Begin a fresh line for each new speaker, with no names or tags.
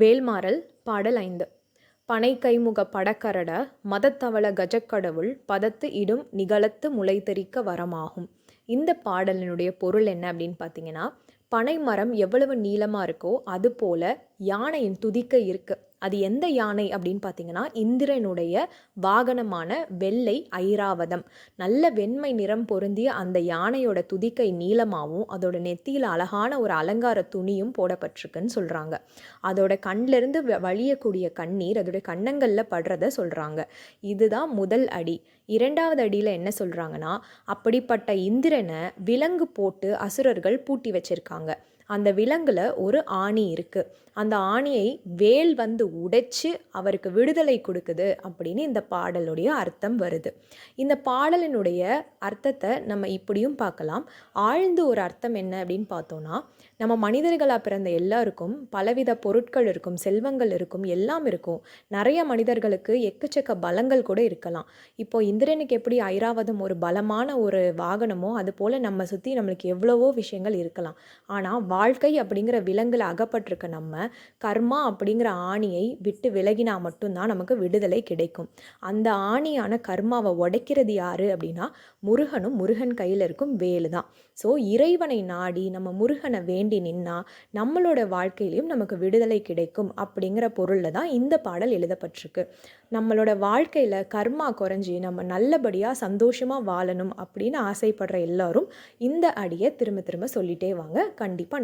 வேல்மாறல் பாடல் ஐந்து. பனை கைமுக படக்கரட மதத்தவள கஜக்கடவுள் பதத்து இடும் நிகழத்து முளைத்தெறிக்க வரமாகும். இந்த பாடலினுடைய பொருள் என்ன அப்படின்னு பார்த்தீங்கன்னா பனை மரம் எவ்வளவு நீளமாக இருக்கோ அது போல் யானையின் துதிக்க இருக்குது அது எந்த யானை அப்படின்னு பார்த்தீங்கன்னா இந்திரனுடைய வாகனமான வெள்ளை ஐராவதம். நல்ல வெண்மை நிறம் பொருந்திய அந்த யானையோட துதிக்கை நீளமாகவும் அதோட நெத்தியில் அழகான ஒரு அலங்கார துணியும் போடப்பட்டிருக்குன்னு சொல்கிறாங்க அதோட கண்ணிலிருந்து வழியக்கூடிய கண்ணீர் அதோட கண்ணங்களில் படுறத சொல்கிறாங்க இதுதான் முதல் அடி. இரண்டாவது அடியில் என்ன சொல்கிறாங்கன்னா அப்படிப்பட்ட இந்திரனை விலங்கு போட்டு அசுரர்கள் பூட்டி வச்சிருக்காங்க. அந்த விலங்கில் ஒரு ஆணி இருக்குது அந்த ஆணியை வேல் வந்து உடைச்சு அவருக்கு விடுதலை கொடுக்குது அப்படின்னு இந்த பாடலுடைய அர்த்தம் வருது. இந்த பாடலினுடைய அர்த்தத்தை நம்ம இப்படியும் பார்க்கலாம். ஆழ்ந்து ஒரு அர்த்தம் என்ன அப்படின்னு பார்த்தோன்னா நம்ம மனிதர்களாக பிறந்த எல்லாருக்கும் பலவித பொருட்கள் இருக்கும் செல்வங்கள் இருக்கும் எல்லாம் இருக்கும். நிறைய மனிதர்களுக்கு எக்கச்சக்க பலங்கள் கூட இருக்கலாம். இப்போ இந்திரனுக்கு எப்படி ஐராவதம் ஒரு பலமான ஒரு வாகனமோ அது போல் நம்ம சுற்றி நம்மளுக்கு எவ்வளவோ விஷயங்கள் இருக்கலாம். ஆனால் வாழ்க்கை அப்படிங்கிற விலங்கில் அகப்பட்டிருக்க நம்ம கர்மா அப்படிங்கிற ஆணியை விட்டு விலகினா மட்டும்தான் நமக்கு விடுதலை கிடைக்கும். அந்த ஆணியான கர்மாவை உடைக்கிறது யார் அப்படின்னா முருகனும் முருகன் கையில் இருக்கும் வேலு தான். ஸோ இறைவனை நாடி நம்ம முருகனை வேண்டி நின்னா நம்மளோட வாழ்க்கையிலையும் நமக்கு விடுதலை கிடைக்கும் அப்படிங்கிற பொருளில் தான் இந்த பாடல் எழுதப்பட்டிருக்கு. நம்மளோட வாழ்க்கையில் கர்மா குறைஞ்சி நம்ம நல்லபடியாக சந்தோஷமாக வாழணும் அப்படின்னு ஆசைப்படுற எல்லாரும் இந்த அடியை திரும்ப திரும்ப சொல்லிட்டே வாங்க. கண்டிப்பாக